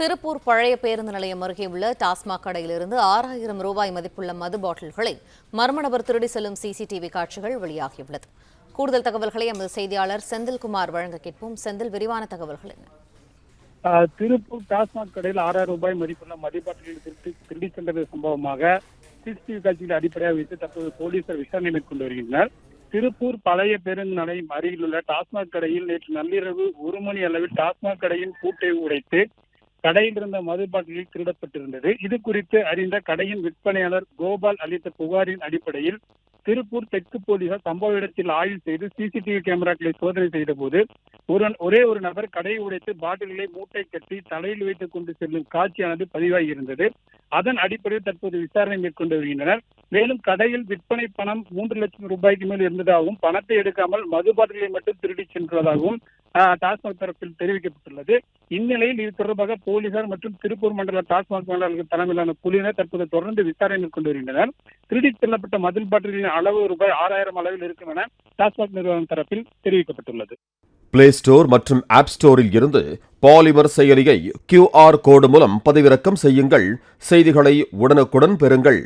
திருப்பூர் பழைய பேருந்து நிலையம் அருகே உள்ள டாஸ்மாக் கடையிலிருந்து ஆறாயிரம் ரூபாய் மதிப்புள்ள மது பாட்டில்களை மர்ம நபர் திருடி செல்லும் சிசிடிவி காட்சிகள் வெளியாகியுள்ளது. கூடுதல் தகவல்களை எமது செய்தியாளர் செந்தில்குமார் வழங்க கேட்போம். செந்தில் விரிவான தகவல்கள் என்ன? திருப்பூர் டாஸ்மாக் கடையில் ஆறாயிரம் ரூபாய் மதிப்புள்ள மதிப்பாட்டில் திருட்டு திருடி சென்றது சம்பவமாக சிசிடிவி காட்சிகளை அடிப்படையாக வைத்து தற்போது போலீசார் விசாரணை மேற்கொண்டு வருகின்றனர். திருப்பூர் பழைய பேருந்து நிலையம் அருகில் உள்ள டாஸ்மாக் கடையில் நேற்று நள்ளிரவு ஒரு மணி அளவில் டாஸ்மாக் கடையின் பூட்டை உடைத்து கடையில் இருந்த மது பாட்டிலில் திருடப்பட்டிருந்தது. இது குறித்து அறிந்த கடையின் விற்பனையாளர் கோபால் அளித்த புகாரின் அடிப்படையில் திருப்பூர் தெற்கு போலீசார் சம்பவ இடத்தில் ஆய்வு செய்து சிசிடிவி கேமராக்களை சோதனை செய்த போது ஒரு ஒரே ஒரு நபர் கடையை உடைத்து பாட்டில்களை மூட்டை கட்டி தலையில் வைத்துக் கொண்டு செல்லும் காட்சியானது பதிவாகி இருந்தது அதன் அடிப்படையில் தற்போது விசாரணை மேற்கொண்டு வருகின்றனர். மேலும் கடையில் விற்பனை பணம் மூன்று லட்சம் ரூபாய்க்கு மேல் இருந்ததாகவும் பணத்தை எடுக்காமல் மது பாட்டில்களை மட்டும் திருடி சென்றதாகவும் டாஸ்மாக் தரப்பில் தெரிவிக்கப்பட்டுள்ளது. இந்நிலையில் இது தொடர்பாக போலீசார் மற்றும் திருப்பூர் மண்டல டாஸ்மாக் மண்டல தலைமையிலான குழுவினர் தற்போது தொடர்ந்து விசாரணை மேற்கொண்டு வருகின்றனர். திருடிச் செல்லப்பட்ட மதில் பாட்டிலின் அளவு ரூபாய் ஆறாயிரம் அளவில் இருக்கும் என டாஸ்மாக் நிறுவனம் தரப்பில் தெரிவிக்கப்பட்டுள்ளது. பிளே ஸ்டோர் மற்றும் ஆப் ஸ்டோரில் இருந்து பாலிமர் செயலியை கியூஆர் கோடு மூலம் பதிவிறக்கம் செய்யுங்கள். செய்திகளை உடனுக்குடன் பெறுங்கள்.